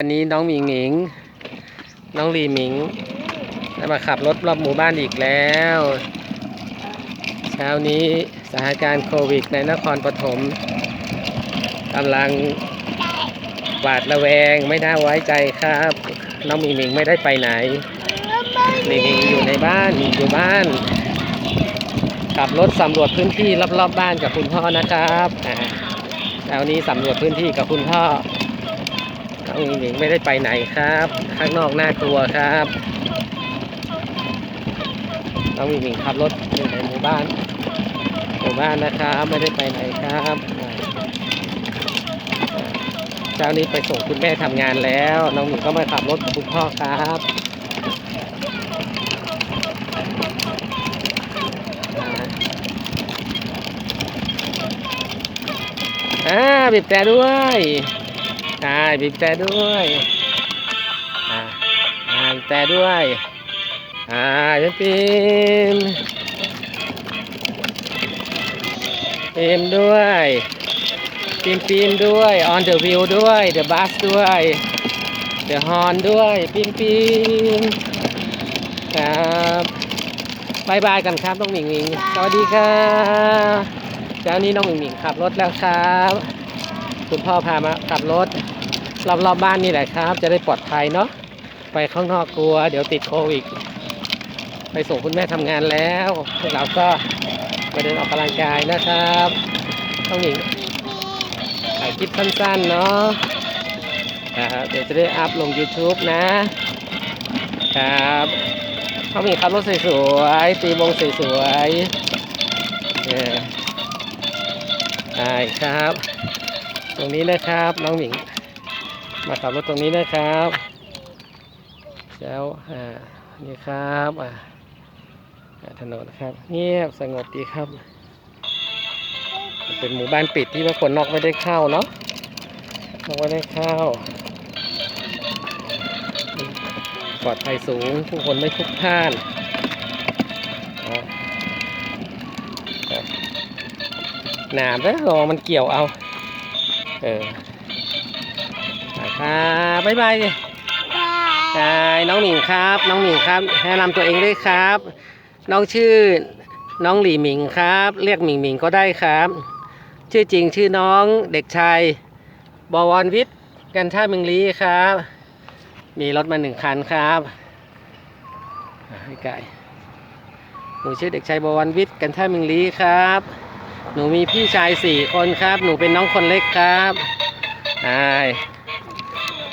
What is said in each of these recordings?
อันนี้น้องหมิงหมิง น้องลีหมิงได้มาขับรถรอบหมู่บ้านอีกแล้ว เช้านี้สถานการณ์โควิดในนครปฐมกำลังหวาดระแวงไม่น่าไว้ใจครับ น้องหมิงหมิงไม่ได้ไปไหนหมิงหมิงอยู่ในบ้านอยู่บ้านขับรถสำรวจพื้นที่รอบๆบบ้านกับคุณพ่อนะครับอ่าเช้านี้สำรวจพื้นที่กับคุณพ่อ น้องหญิงไม่ได้ไปไหนครับ ข้างนอกน่ากลัวครับน้องหญิงขับรถอยู่ในหมู่บ้าน หมู่บ้านนะครับไม่ได้ไปไหนครับเช้านี้ไปส่งคุณแม่ทำงานแล้ว น้องหญิงก็มาขับรถกับคุณพ่อครับอ่าบีบแต่ด้วย ใช่บีบแต่ด้วยอ่าบีบแต่ด้วยอ่าเป็นปีมปีมด้วยปีมปีมด้วย on the wheel ด้วย the bus ด้วย the horn ด้วยปีมปีมครับบายบายกันครับน้องหมิงหมิงสวัสดีครับเช้านี้น้องหมิงหมิงขับรถแล้วครับ คุณพ่อพามาขับรถ รอบๆบบ้านนี่แหละครับ จะได้ปลอดภัยเนาะไปข้างนอกกลัว เดี๋ยวติดโควิดไปส่งคุณแม่ทำงานแล้วพวกเราก็ไปเดินออกกำลังกายนะครับต้องหญิงถ่ายคลิปสั้นๆเนาะนะครับเดี๋ยวจะได้อัพลง YouTube นะครับต้องหญิงขับรถสวยๆตีวงสวยๆเออใช่ครับ ตรงนี้นะครับน้องหมิง มาขับรถตรงนี้นะครับแล้วอ่านี่ครับอ่าถนนครับ เงียบสงบดีครับ เป็นหมู่บ้านปิดที่ว่าคนนอกไม่ได้เข้าเนาะนอกไม่ได้เข้าปลอดภัยสูงผู้คนไม่พลุกพล่านหนามแล้วรอมันเกี่ยวเอา เออ ครับบ๊ายบายดิใช่น้องหมิงครับ น้องหมิงครับแนะนำตัวเองด้วยครับ น้องชื่อน้องหลี่หมิงครับ เรียกหมิงหมิงก็ได้ครับ ชื่อจริงชื่อน้องเด็กชายบวรวิทย์กันท่าเมืองลีครับ มีรถมาหนึ่งคันครับอะให้ไก่หนูชื่อเด็กชายบวรวิทย์กันท่าเมืองลีครับ หนูมีพี่ชายสี่คนครับ หนูเป็นน้องคนเล็กครับใช่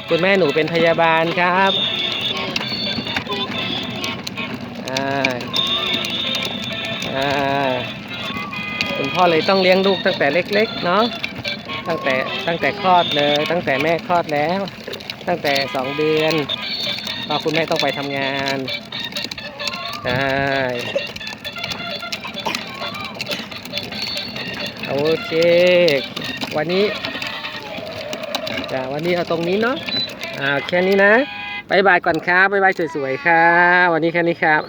คุณแม่หนูเป็นพยาบาลครับใช่ใช่คุณพ่อเลยต้องเลี้ยงลูกตั้งแต่เล็ก ๆ เนาะตั้งแต่ตั้งแต่คลอดเลย ตั้งแต่แม่คลอดแล้ว ตั้งแต่สองเดือนพอคุณแม่ต้องไปทำงานใช่โอเค วันนี้ จ้าวันนี้เอาตรงนี้เนาะอ่าแค่นี้นะบายบายก่อนครับบายบายสวยๆครับวันนี้แค่นี้ครับ